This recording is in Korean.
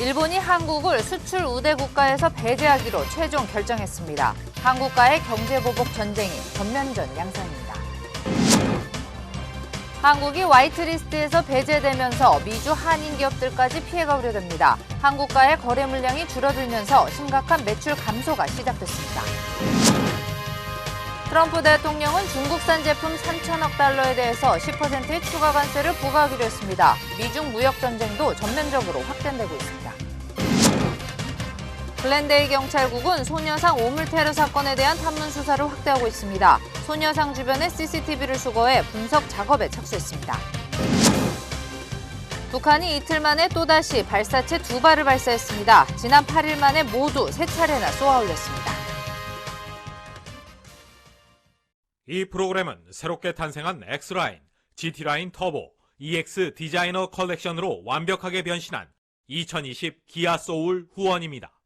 일본이 한국을 수출 우대 국가에서 배제하기로 최종 결정했습니다. 한국과의 경제보복 전쟁이 전면전 양상입니다. 한국이 화이트리스트에서 배제되면서 미주 한인 기업들까지 피해가 우려됩니다. 한국과의 거래 물량이 줄어들면서 심각한 매출 감소가 시작됐습니다. 트럼프 대통령은 중국산 제품 3천억 달러에 대해서 10%의 추가 관세를 부과하기로 했습니다. 미중 무역 전쟁도 전면적으로 확대되고 있습니다. 글렌데이 경찰국은 소녀상 오물 테러 사건에 대한 탐문 수사를 확대하고 있습니다. 소녀상 주변의 CCTV를 수거해 분석 작업에 착수했습니다. 북한이 이틀 만에 또다시 발사체 두 발을 발사했습니다. 지난 8일 만에 모두 세 차례나 쏘아 올렸습니다. 이 프로그램은 새롭게 탄생한 X라인, GT라인 터보, EX 디자이너 컬렉션으로 완벽하게 변신한 2020 기아 소울 후원입니다.